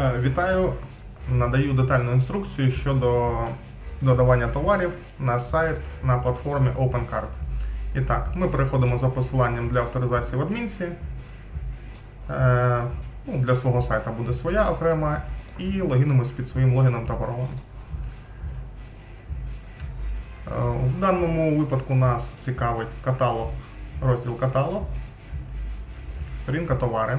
Е, Вітаю! Надаю детальну інструкцію щодо додавання товарів на сайт на платформі OpenCart. І так, ми переходимо за посиланням для авторизації в адмінці. Е, ну, для свого сайта буде своя окрема і логінимось під своїм логіном та паролем. Е, В даному випадку нас цікавить каталог, розділ каталог, сторінка товари.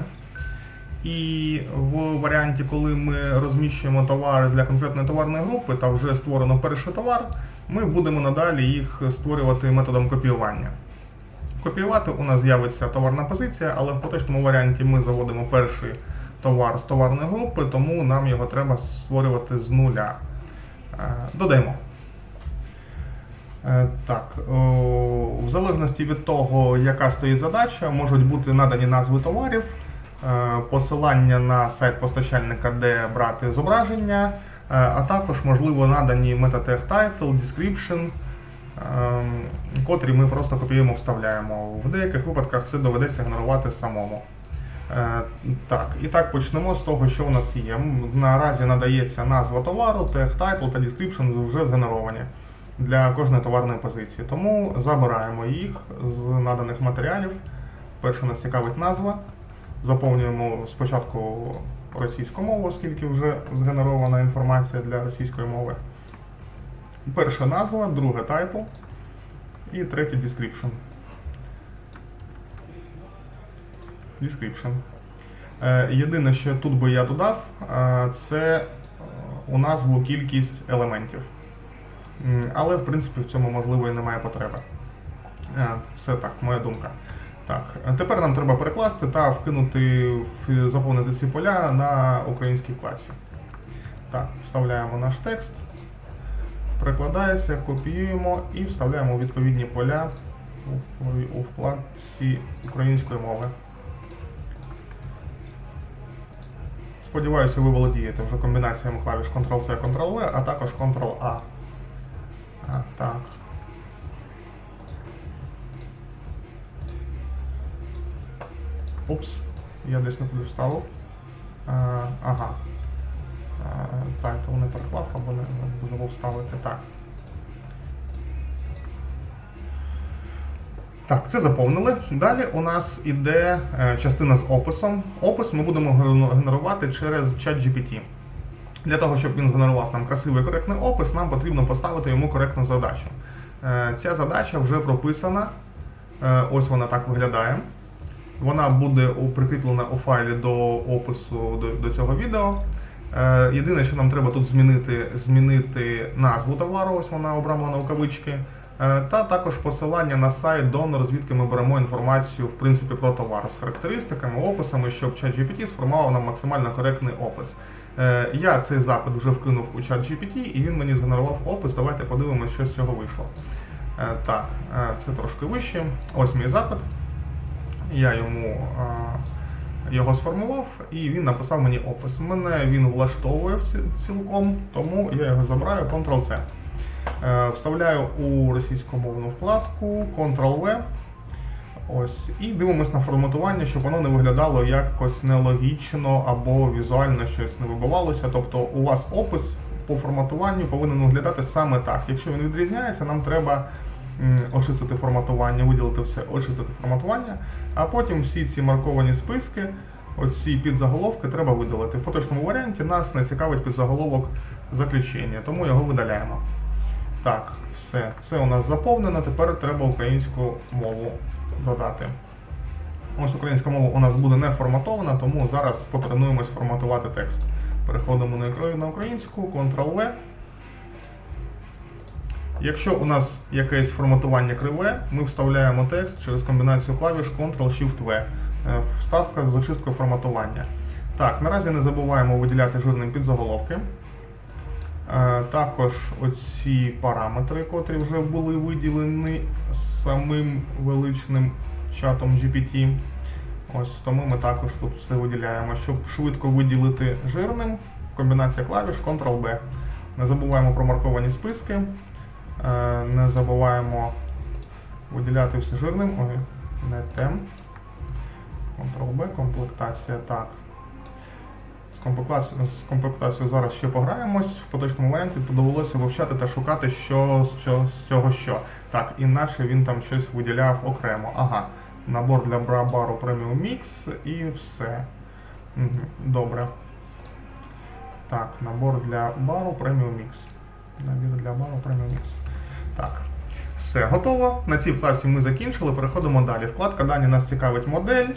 І в варіанті, коли ми розміщуємо товари для конкретної товарної групи та вже створено перший товар, ми будемо надалі їх створювати методом копіювання. Копіювати у нас з'явиться товарна позиція, але в поточному варіанті ми заводимо перший товар з товарної групи, тому нам його треба створювати з нуля. Е, Додаємо. Е, Так, в залежності від того, яка стоїть задача, можуть бути надані назви товарів, посилання на сайт постачальника, де брати зображення, е, а також, можливо, надані метатег title, description, ем, котрі ми просто копіюємо, вставляємо. В деяких випадках це доведеться генерувати самому. Е, Так, і так почнемо з того, що у нас є. Наразі надається назва товару, тег, title та description вже згенеровані для кожної товарної позиції. Тому забираємо їх з наданих матеріалів. Перше нас цікавить назва. Заповнюємо спочатку російську мову, оскільки вже згенерована інформація для російської мови. Перша назва, друге тайтл і третє description. Description. Е, Єдине, що тут би я додав, е, це е, у назву кількість елементів. Але, в принципі, в цьому можливо і немає потреби. Це так, моя думка. Так, тепер нам треба перекласти та вкинути, заповнити ці поля на українській вкладці. Так, вставляємо наш текст, перекладається, копіюємо і вставляємо відповідні поля у, у вкладці української мови. Сподіваюся, ви володієте вже комбінаціями клавіш Ctrl-C, Ctrl-V, а також Ctrl-A. А, так. Упс, я десь не туди вставив. А, ага. А, Тайтл не переклав або не, забув вставити. Так. Так, це заповнили. Далі у нас іде е, частина з описом. Опис ми будемо генерувати через ChatGPT. Для того, щоб він згенерував нам красивий коректний опис, нам потрібно поставити йому коректну задачу. Е, Ця задача вже прописана. Е, Ось вона так виглядає. Вона буде прикріплена у файлі до опису до, до цього відео. Е, Єдине, що нам треба тут змінити, змінити назву товару, ось вона обрамлена у кавички, е, та також посилання на сайт донор, звідки ми беремо інформацію в принципі про товар з характеристиками, описами, щоб ChatGPT сформував нам максимально коректний опис. Е, Я цей запит вже вкинув у ChatGPT і він мені згенерував опис. Давайте подивимося, що з цього вийшло. Так, це трошки вище. Ось мій запит. Я йому його сформував і він написав мені опис. Мене він влаштовує цілком, тому я його забираю Ctrl-C. Е, Вставляю у російськомовну вкладку Ctrl-V. Ось, і дивимось на форматування, щоб воно не виглядало якось нелогічно або візуально щось не вибивалося. Тобто у вас опис по форматуванню повинен виглядати саме так. Якщо він відрізняється, нам треба очистити форматування, виділити все, очистити форматування, а потім всі ці марковані списки, оці підзаголовки треба видалити. В поточному варіанті нас не цікавить підзаголовок заключення, тому його видаляємо. Так, все, це у нас заповнено. Тепер треба українську мову додати. Ось українська мова у нас буде не форматована, тому зараз потренуємось форматувати текст. Переходимо на українську, Ctrl-V. Якщо у нас якесь форматування криве, ми вставляємо текст через комбінацію клавіш Ctrl-Shift-V. Е, Вставка з очисткою форматування. Так, наразі не забуваємо виділяти жирним підзаголовки. Е, Також оці параметри, котрі вже були виділені самим величним чатом GPT. Ось тому ми також тут все виділяємо. Щоб швидко виділити жирним, комбінація клавіш Ctrl-B. Не забуваємо про марковані списки. Е, Не забуваємо виділяти все жирним. Ой, не тем. Ctrl-B, комплектація. Так. З комплектацією, з комплектацією зараз ще пограємось. В поточному варіанті довелося вивчати та шукати, що що, з цього що. Так, іначе він там щось виділяв окремо. Ага, набор для бару Premium Mix і все. Мгм, Добре. Так, набор для бару Premium Mix. Набір для бару Premium Mix. Все, готово. На цій класі ми закінчили. Переходимо далі. Вкладка дані нас цікавить модель,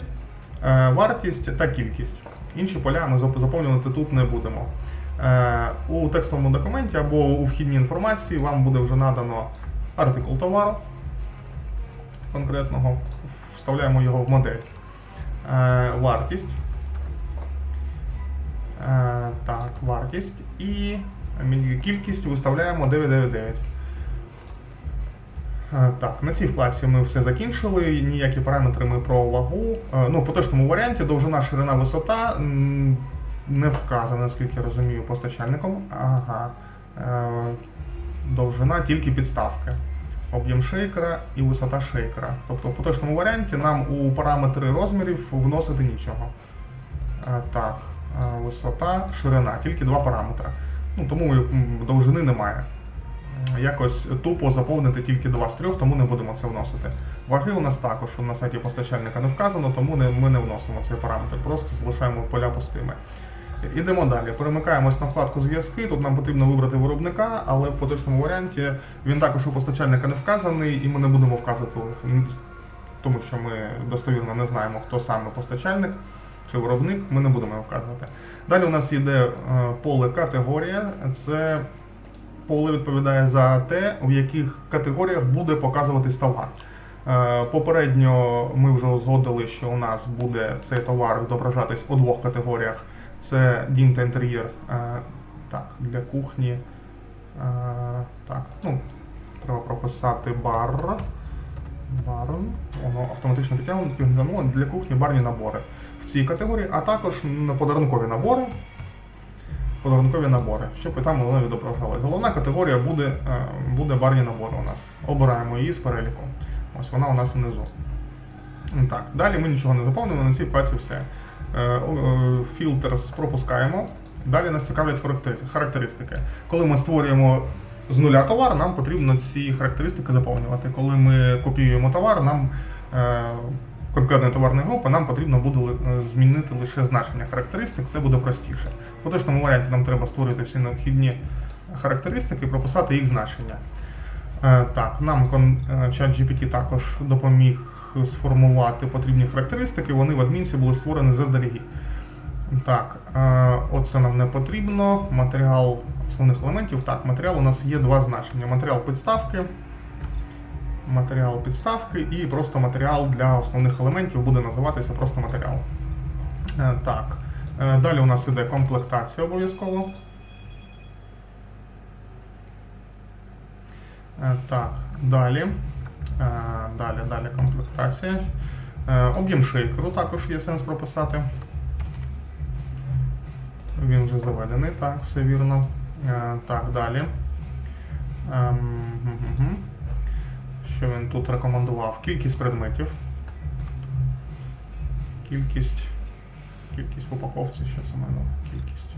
е, вартість та кількість. Інші поля ми заповнювати тут не будемо. Е, у текстовому документі або у вхідній інформації вам буде вже надано артикул товару конкретного. Вставляємо його в модель. Е, вартість. Так, вартість. І кількість виставляємо 999. Е, Так, на цій вкладці ми все закінчили. Ніякі параметри ми про вагу. Е, Ну, в поточному варіанті довжина, ширина, висота не вказана, наскільки я розумію, постачальником. Ага. Е, Довжина тільки підставки. Об'єм шейкера і висота шейкера. Тобто в поточному варіанті нам у параметри розмірів вносити нічого. Так, висота, ширина, тільки два параметри. Ну, тому довжини немає. Якось тупо заповнити тільки два з трьох, тому не будемо це вносити. Ваги у нас також на сайті постачальника не вказано, тому ми не вносимо цей параметр, просто залишаємо поля пустими. Ідемо далі. Перемикаємось на вкладку зв'язки. Тут нам потрібно вибрати виробника, але в поточному варіанті він також у постачальника не вказаний, і ми не будемо вказувати, тому що ми достовірно не знаємо, хто саме постачальник чи виробник, ми не будемо його вказувати. Далі у нас йде е, поле категорія. Це поле відповідає за те, в яких категоріях буде показуватись товар. Е, Попередньо ми вже узгодили, що у нас буде цей товар відображатись у двох категоріях. Це дім та інтер'єр так, для кухні. Е, Так, ну, треба прописати бар. Бар. Воно автоматично підтягнуло підтягнуло для кухні барні набори в цій категорії, а також подарункові набори. Подарункові набори, щоб і там воно відображалось. Головна категорія буде, е, буде барні набори у нас. Обираємо її з переліку. Ось вона у нас внизу. Так, далі ми нічого не заповнимо, на цій вкладці все. Е, е, Фільтр пропускаємо. Далі нас цікавлять характеристики. Коли ми створюємо з нуля товар, нам потрібно ці характеристики заповнювати. Коли ми копіюємо товар, нам конкретної товарної групи, нам потрібно буде е, змінити лише значення характеристик, це буде простіше. В поточному варіанті нам треба створити всі необхідні характеристики і прописати їх значення. Е, Так, нам е, ChatGPT також допоміг сформувати потрібні характеристики. Вони в адмінці були створені заздалегідь. Так, оце нам не потрібно. Матеріал основних елементів. Так, матеріал у нас є два значення: матеріал підставки, матеріал підставки і просто матеріал для основних елементів буде називатися просто матеріал. Е, Так. Е, Далі у нас іде комплектація обов'язково. Е, Так, далі. Далі, далі комплектація. Об'єм шейкеру також є сенс прописати. Він вже заведений, так, все вірно. Так, далі. Що він тут рекомендував? Кількість предметів. Кількість. Кількість в упаковці, що це увазі? Кількість.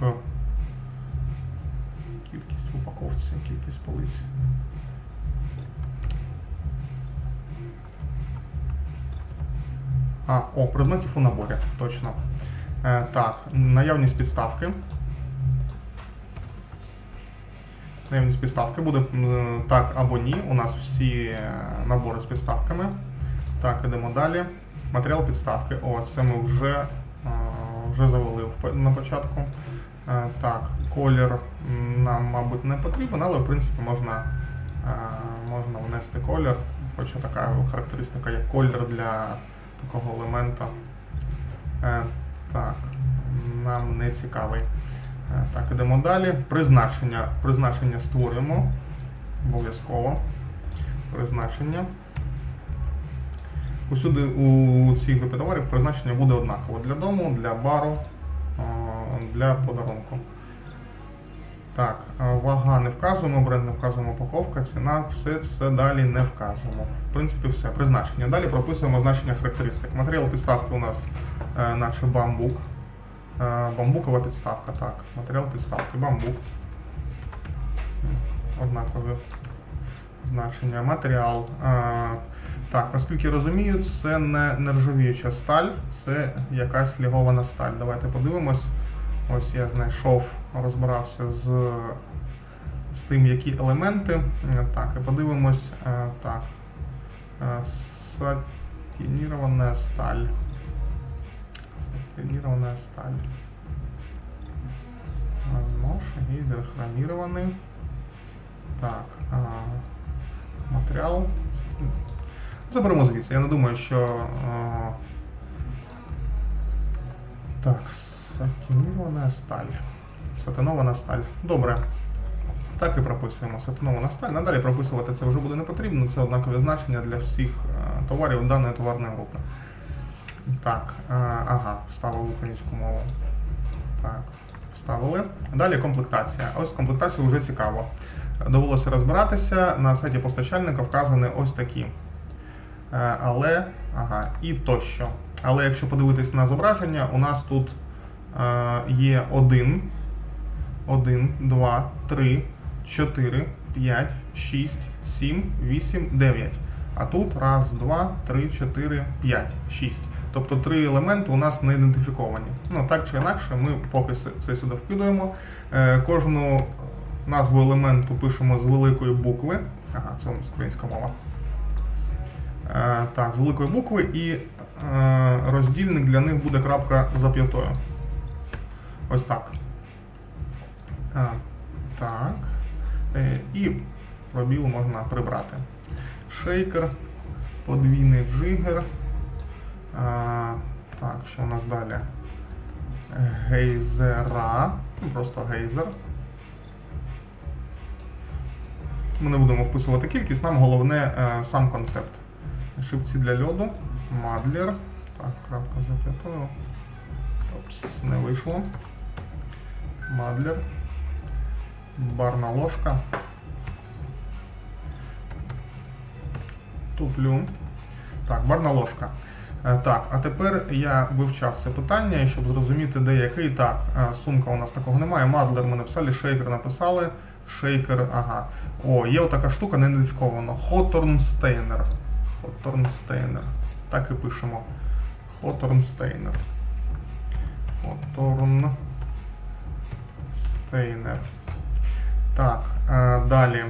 К. Кількість в упаковці, кількість полиць. А, о, предметів у наборі, точно. Е, так, наявність підставки. Наявність підставки буде так або ні. У нас всі е, набори з підставками. Так, ідемо далі. Матеріал підставки. О, це ми вже, е, вже завели на початку. Е, Так, колір нам, мабуть, не потрібен, але в принципі можна, можна внести колір. Хоча така характеристика, як колір для такого елемента. Так, нам не цікавий. Е, Так, ідемо далі. Призначення. Призначення створюємо. Обов'язково. Призначення. Усюди у цій групі товарів призначення буде однаково для дому, для бару, е, для подарунку. Так, е, вага не вказуємо, бренд не вказуємо, упаковка, ціна, все це далі не вказуємо. В принципі, все. Призначення. Далі прописуємо значення характеристик. Матеріал підставки у нас наче бамбук. Е, Бамбукова підставка, так. Матеріал підставки, бамбук. Однакові значення. Матеріал. Е, Так, наскільки розумію, це не нержавіюча сталь, це якась лігована сталь. Давайте подивимось. Ось я знайшов, розбирався з, з тим, які елементи. Е, Так, і подивимось. Так. Сатинированная сталь. Сатинированная сталь. Нож, гейзер хромированный. Так, а, матеріал. Заберемо звідси. Я не думаю, що. А, так, сатинована сталь. Сатинована сталь. Добре. Так і прописуємо сатинована сталь. Надалі прописувати це вже буде не потрібно, це однакові значення для всіх товарів даної товарної групи. Так, е, ага, вставили українську мову. Так, вставили. Далі комплектація. Ось комплектацію вже цікаво. Довелося розбиратися. На сайті постачальника вказані ось такі. Е, Але, ага, і тощо. Але якщо подивитись на зображення, у нас тут е, є один, 1, 2, 3, 4, 5, 6, 7, 8, 9. А тут раз, два, три, чотири, п'ять, шість. Тобто три елементи у нас не ідентифіковані. Ну так чи інакше, ми поки це- сюди вкидаємо. Е, Кожну назву елементу пишемо з великої букви. Ага, це українська мова. Е, Так, з великої букви і е, роздільник для них буде крапка за п'ятою. Ось так. Так. І пробіл можна прибрати. Шейкер, подвійний джигер. Так, що у нас далі? Гейзера. Ну, Просто гейзер. Ми не будемо вписувати кількість, нам головне е, сам концепт. Шипці для льоду, мадлер. Так, крапка запятою. Опс, не вийшло. Мадлер. Барна ложка. Туплю. Так, барна ложка. Е, Так, а тепер я вивчав це питання, щоб зрозуміти, де який. Так, е, сумка у нас такого немає. Мадлер ми написали, шейкер написали. Шейкер, ага. О, є отака штука, не ідентифікована. Хоторнстейнер. Хоторнстейнер. Так і пишемо. Хоторнстейнер. Хоторнстейнер. Так, е, далі.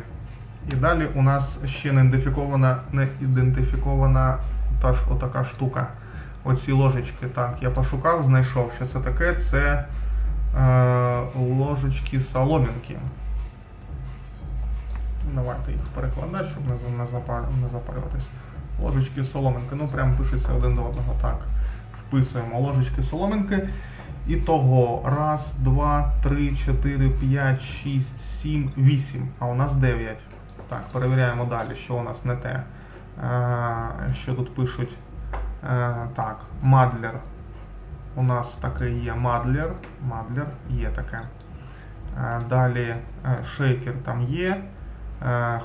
І далі у нас ще не ідентифікована, не ідентифікована та ж отака штука. Оці ложечки. Так, я пошукав, знайшов, що це таке. Це е, ложечки соломінки. Давайте їх перекладати, щоб не, не, запар, не запарюватись. Ложечки соломинки. Ну прям пишеться один до одного. Так. Вписуємо ложечки соломинки. І того раз, два, три, чотири, п'ять, шість, сім, вісім. А у нас дев'ять. Так, перевіряємо далі, що у нас не те. Е, що тут пишуть? Е, так, Мадлер. У нас таке є Мадлер. Мадлер є таке. Е, далі шейкер там є.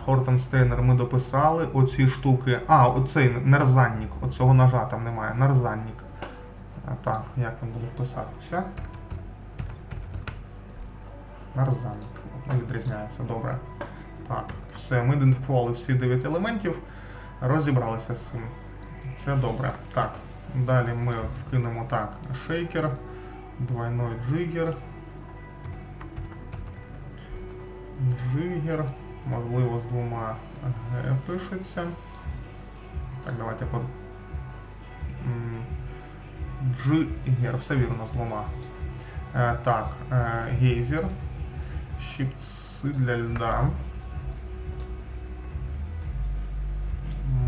Хортенстейнер ми дописали. Оці штуки. А, оцей нарзанник. Оцього ножа там немає. Нарзанник. Так, як він буде писатися? Нарзанник. Відрізняється, добре. Так, все, ми ідентифікували всі 9 елементів, розібралися з цим. Це добре. Так, далі ми вкинемо так, шейкер, двойной джигер. Джигер, можливо, з двома Г пишеться. Так, давайте по. Джигер, все вірно, з двома. Е, так, е, гейзер. Щипці для льда.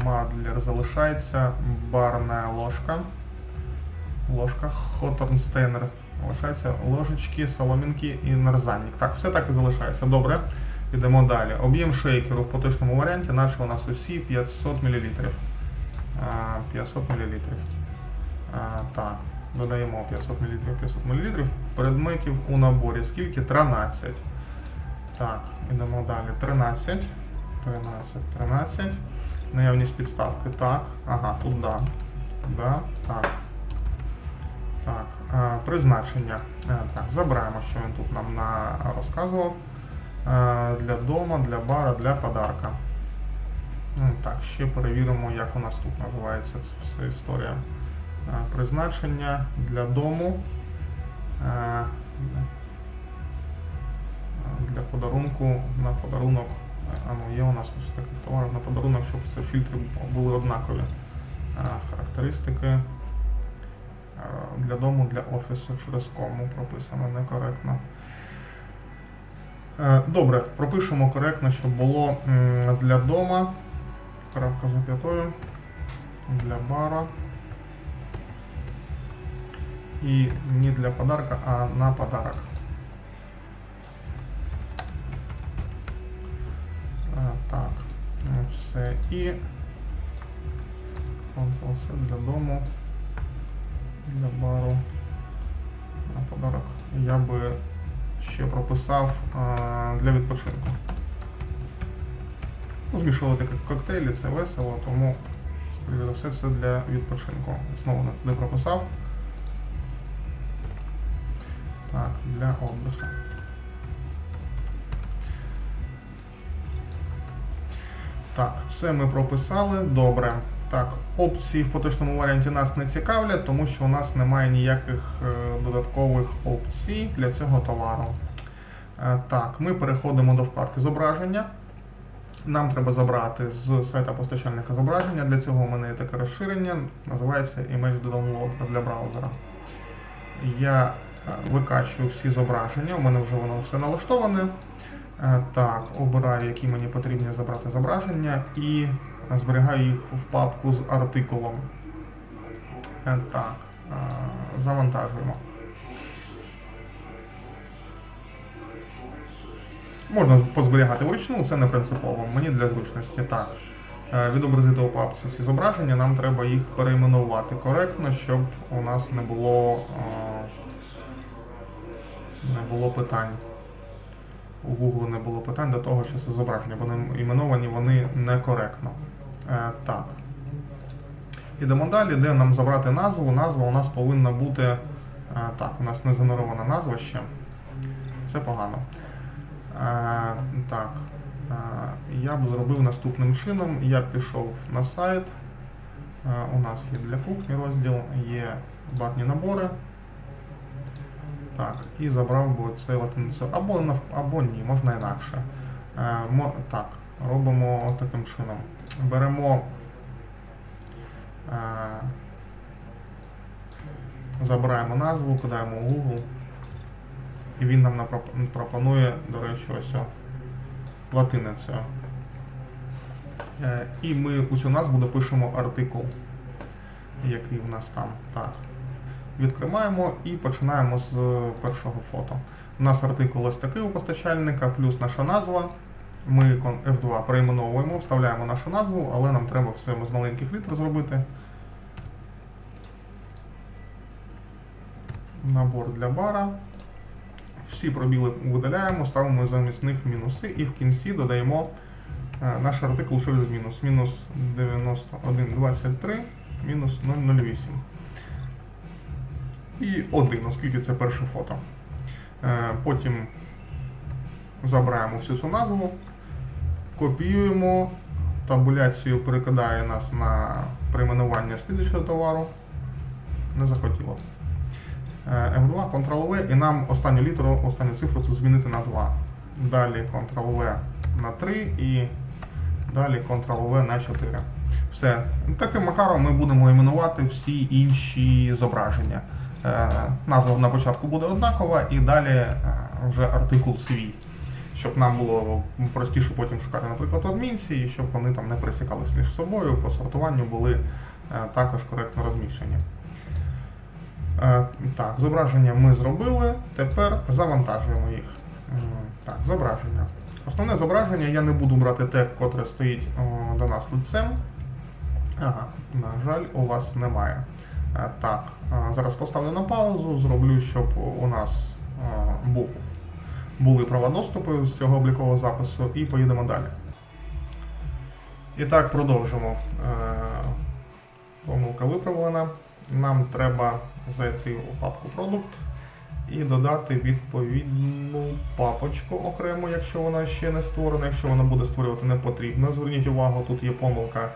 Мадлер залишається. Барна ложка. Ложка. Хоторнстейнер. Залишається ложечки, соломінки і нарзанник. Так, все так і залишається. Добре. Йдемо далі. Об'єм шейкеру в поточному варіанті, наче у нас усі 500 мл. 500 мл. Так, додаємо 500 мл, 500 мл. Предметів у наборі. Скільки? 13. Так, йдемо далі. 13. 13, 13. Наявність підставки. Так. Ага, тут да. Да. Так. Так. Е, Призначення. Е, Так, забираємо, що він тут нам на розказував. Е, Для дома, для бара, для подарка. Ну, Так, ще перевіримо, як у нас тут називається ця вся історія. Е, Призначення для дому. Е, Для подарунку на подарунок. Ну є у нас ось таких товарів на подарунок, щоб ці фільтри були однакові. Характеристики. Для дому, для офісу через кому прописано некоректно. Е, Добре, пропишемо коректно, щоб було для дома. Крапка за п'ятою. Для бара. І не для подарка, а на подарок. Так, ну, все. І Ctrl-C для дому, для бару, на подарок. Я би ще прописав для відпочинку. Ну, Змішувати кок- коктейлі, це весело, тому, за все, це для відпочинку. Знову не прописав. Так, для отдыха. Так, це ми прописали. Добре. Так, опції в поточному варіанті нас не цікавлять, тому що у нас немає ніяких е, додаткових опцій для цього товару. Е, так, ми переходимо до вкладки зображення. Нам треба забрати з сайта постачальника зображення. Для цього у мене є таке розширення, називається Image Download для браузера. Я е, викачую всі зображення, у мене вже воно все налаштоване. Е, Так, обираю, які мені потрібні забрати зображення і зберігаю їх в папку з артикулом. Е, Так, е, завантажуємо. Можна позберігати вручну, це не принципово, мені для зручності. Так. Відобразити у папці всі зображення, нам треба їх перейменувати коректно, щоб у нас не було, не було питань. У Google не було питань до того, що це зображення, бо іменовані вони некоректно. Е, так. Ідемо далі, де нам забрати назву. Назва у нас повинна бути. Е, так, у нас не згенерована назва ще. Це погано. Е, так. Е, я б зробив наступним чином. Я пішов на сайт. Е, у нас є для кухні розділ, є батні набори. Так, і забрав би цей латиницю. Або, або ні, можна інакше. Е, мо, так, робимо таким чином. Беремо. Е, забираємо назву, кидаємо в Google. І він нам пропонує, до речі, ось о, латиницею. Е, і ми у цю назву допишемо артикул, який в нас там. Так. Відкриваємо і починаємо з першого фото. У нас артикул ось такий у постачальника, плюс наша назва. Ми кон- F2 перейменовуємо, вставляємо нашу назву, але нам треба все з маленьких літер зробити. Набор для бара. Всі пробіли видаляємо, ставимо замість них мінуси і в кінці додаємо е, наш артикул через мінус. Мінус 91,23, мінус 0,08 і 1, оскільки це перше фото. Е, Потім забираємо всю цю назву, копіюємо, табуляцію перекидає нас на перейменування слідчого товару. Не захотіло. Е, F2, Ctrl-V, і нам останню літеру, останню цифру це змінити на 2. Далі Ctrl-V на 3 і далі Ctrl-V на 4. Все. Таким макаром ми будемо іменувати всі інші зображення. Е, Назва на початку буде однакова і далі е, вже артикул свій. Щоб нам було простіше потім шукати, наприклад, адмінці, і щоб вони там не пересікались між собою, по сортуванню були е, також коректно розміщені. Так, зображення ми зробили, тепер завантажуємо їх. Так, зображення. Основне зображення я не буду брати те, котре стоїть до нас лицем. Ага, на жаль, у вас немає. Е, Так, е, зараз поставлю на паузу, зроблю, щоб у нас е, були права доступу з цього облікового запису і поїдемо далі. І так, продовжимо. Помилка виправлена. Нам треба зайти у папку продукт і додати відповідну папочку окремо, якщо вона ще не створена. Якщо вона буде створювати не потрібно. Зверніть увагу, тут є помилка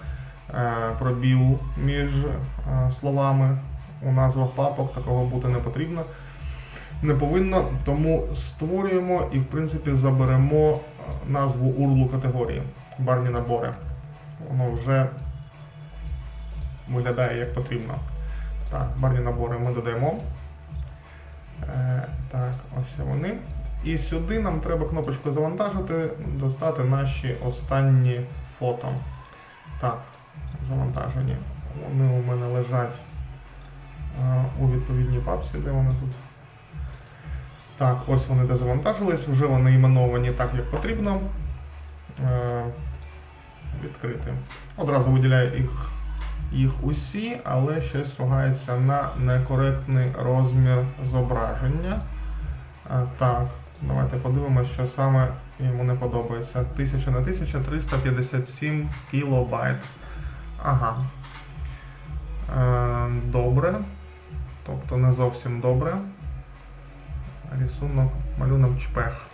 пробіл між е, словами у назвах папок, такого бути не потрібно. Не повинно, тому створюємо і в принципі заберемо е, назву URL категорії барні набори. Воно вже виглядає як потрібно. Так, барні набори ми додаємо. Е, так, ось вони. І сюди нам треба кнопочку завантажити, достати наші останні фото. Так, завантажені. Вони у мене лежать е, у відповідній папці, де вони тут. Так, ось вони де завантажились, вже вони іменовані так, як потрібно. Е, відкрити. Одразу виділяю їх, їх усі, але щось ругається на некоректний розмір зображення. Е, так, давайте подивимося, що саме йому не подобається. 1000 на 1000 357 кілобайт. Ага. Е, добре. Тобто не зовсім добре. Рисунок, малюнок чпех.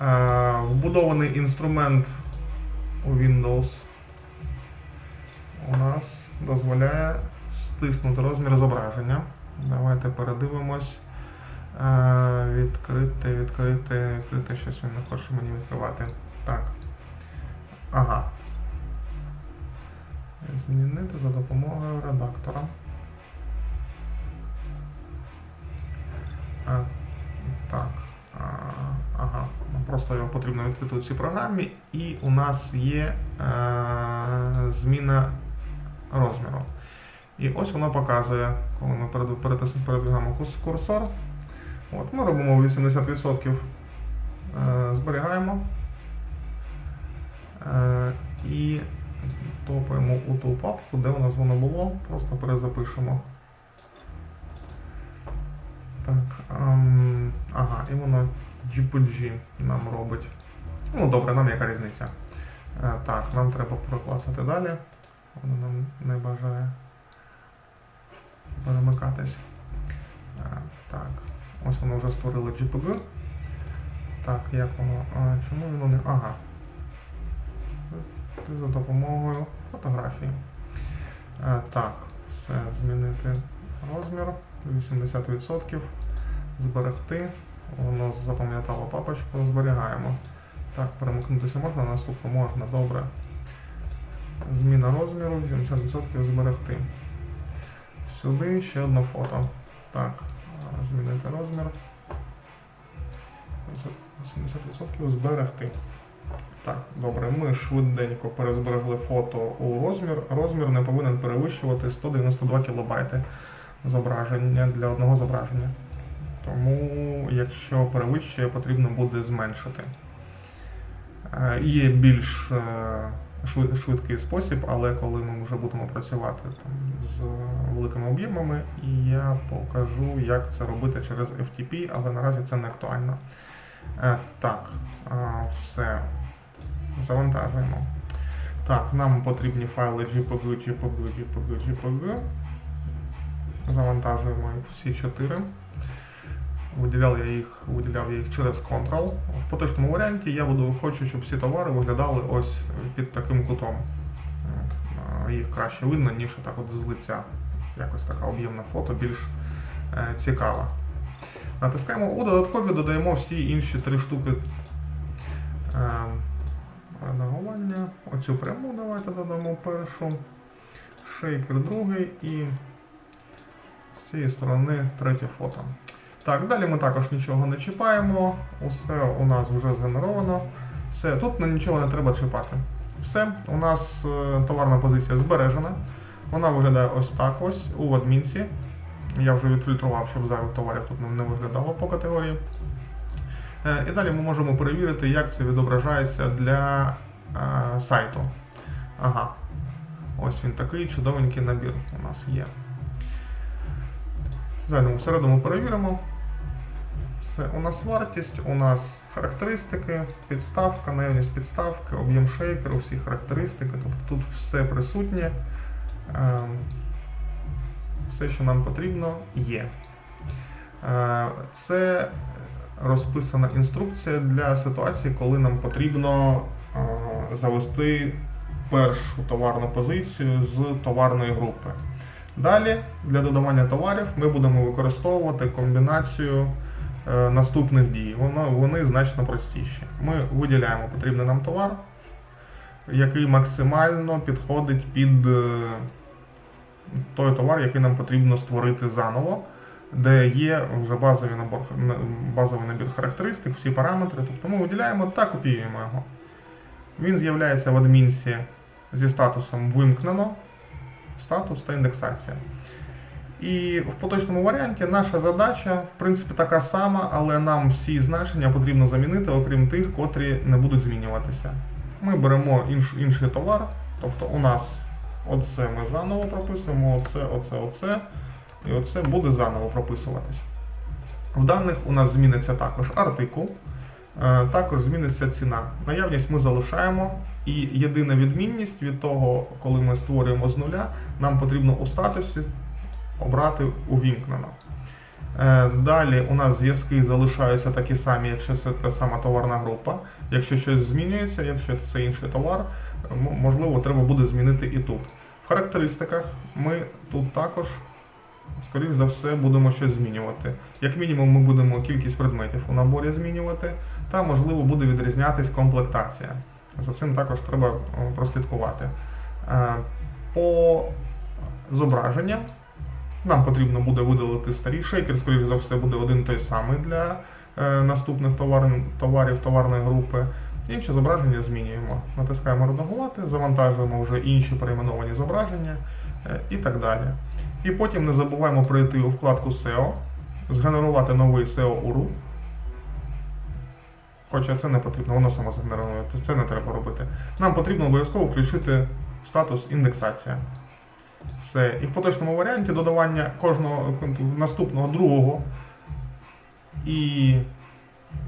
Е, вбудований інструмент у Windows у нас дозволяє стиснути розмір зображення. Давайте передивимось. Е, відкрити, відкрити, відкрити, щось він не хоче мені відкривати. Так. Ага. Змінити за допомогою редактора. А, так. А, ага. Ну, Просто його потрібно відкрити у цій програмі, і у нас є е, зміна розміру. І ось воно показує, коли ми передвигаємо курсор. От, ми робимо 80%, е, зберігаємо е, і топаємо у ту папку, де у нас воно було, просто перезапишемо. Так, ем, ага, і воно GPG нам робить. Ну добре, нам яка різниця. Е, так, нам треба прокласти далі. Воно нам не бажає перемикатись. Е, так, ось воно вже створило JPG. Так, як воно. А, чому воно не. Ага. За допомогою фотографії. Е, так, все, змінити розмір. 80%. Зберегти. Воно запам'ятало папочку, зберігаємо. Так, перемикнутися можна, наступно можна, добре. Зміна розміру, 80% зберегти. Сюди ще одне фото. Так, змінити розмір. 80% зберегти. Так, добре, ми швиденько перезберегли фото у розмір. Розмір не повинен перевищувати 192 кБ зображення для одного зображення. Тому, якщо перевищує, потрібно буде зменшити. Е, Є більш е, швидкий спосіб, але коли ми вже будемо працювати там, з великими об'ємами, і я покажу, як це робити через FTP, але наразі це не актуально. Е, Так, все. Завантажуємо. Так, нам потрібні файли JPG, JPG, JPG, JPG. Завантажуємо їх всі чотири. Виділяв я їх, виділяв я їх через Ctrl. В поточному варіанті я буду хочу, щоб всі товари виглядали ось під таким кутом. Їх краще видно, ніж так от з лиця. Якось така об'ємна фото, більш е, цікава. Натискаємо у додаткові, додаємо всі інші три штуки е, редагування. Оцю пряму давайте додамо першу, шейкер другий і з цієї сторони третє фото. Так, далі ми також нічого не чіпаємо, усе у нас вже згенеровано. Все, тут нічого не треба чіпати. Все, у нас е, товарна позиція збережена. Вона виглядає ось так ось у адмінці. Я вже відфільтрував, щоб зайвих товарів тут не виглядало по категорії. Е, І далі ми можемо перевірити, як це відображається для е, сайту. Ага. Ось він такий чудовенький набір у нас є. Зайдемо всередину перевіримо. Все, у нас вартість, у нас характеристики, підставка, наявність підставки, об'єм шейкеру, всі характеристики. Тобто тут все присутнє. Ем, все, що нам потрібно, є. Е, Це розписана інструкція для ситуації, коли нам потрібно е, завести першу товарну позицію з товарної групи. Далі для додавання товарів ми будемо використовувати комбінацію е, наступних дій. Вони значно простіші. Ми виділяємо потрібний нам товар, який максимально підходить під е, той товар, який нам потрібно створити заново, де є вже базовий набор, базовий набір характеристик, всі параметри. Тобто ми виділяємо та копіюємо його. Він з'являється в адмінсі зі статусом вимкнено, статус та індексація. І в поточному варіанті наша задача, в принципі, така сама, але нам всі значення потрібно замінити, окрім тих, котрі не будуть змінюватися. Ми беремо інш, інший товар, тобто у нас оце ми заново прописуємо, оце, оце, оце, і оце буде заново прописуватися. В даних у нас зміниться також артикул, е, також зміниться ціна. Наявність ми залишаємо, і єдина відмінність від того, коли ми створюємо з нуля, нам потрібно у статусі обрати увімкнено. Е, Далі у нас зв'язки залишаються такі самі, якщо це та сама товарна група. Якщо щось змінюється, якщо це інший товар, можливо, треба буде змінити і тут. В характеристиках ми тут також, скоріш за все, будемо щось змінювати. Як мінімум, ми будемо кількість предметів у наборі змінювати, та можливо буде відрізнятись комплектація. За цим також треба прослідкувати. Е, По зображенням нам потрібно буде видалити старий шейкер, скоріш за все, буде один той самий для е, наступних товар, товарів товарної групи. Інше зображення змінюємо. Натискаємо редагувати, завантажуємо вже інші перейменовані зображення е, і так далі. І потім не забуваємо пройти у вкладку SEO, згенерувати новий SEO URL. Хоча це не потрібно, воно само згенерує, це не треба робити. Нам потрібно обов'язково включити статус індексація. Все. І в поточному варіанті додавання кожного наступного другого і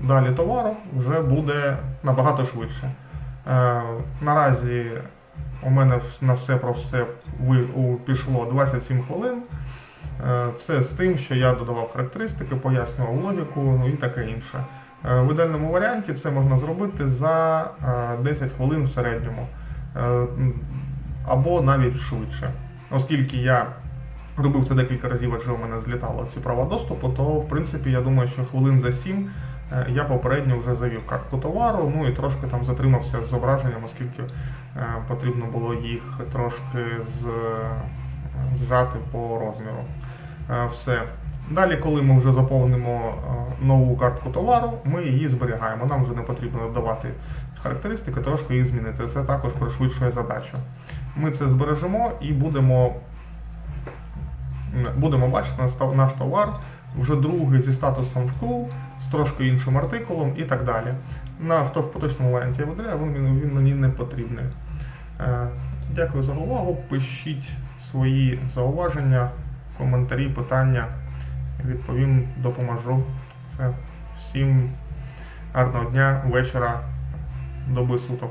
далі товару вже буде набагато швидше. Е, наразі у мене на все про все пішло 27 хвилин. Е, це з тим, що я додавав характеристики, пояснював логіку ну, і таке інше. Е, в ідеальному варіанті це можна зробити за е, 10 хвилин в середньому. Е, або навіть швидше. Оскільки я робив це декілька разів, адже у мене злітало ці права доступу, то в принципі я думаю, що хвилин за 7 е, я попередньо вже завів картку товару, ну і трошки там затримався з зображенням, оскільки е, потрібно було їх трошки з, зжати по розміру. Е, Все. Далі, коли ми вже заповнимо е, нову картку товару, ми її зберігаємо. Нам вже не потрібно додавати характеристики, трошки їх змінити. Це також пришвидшує задачу. Ми це збережемо і будемо, будемо бачити наш товар вже другий зі статусом вкл, з трошки іншим артикулом і так далі. На в в поточному варіанті він, він, він мені не потрібний. Е, Дякую за увагу. Пишіть свої зауваження, коментарі, питання. Відповім, допоможу. Все. Всім гарного дня, вечора, доби суток.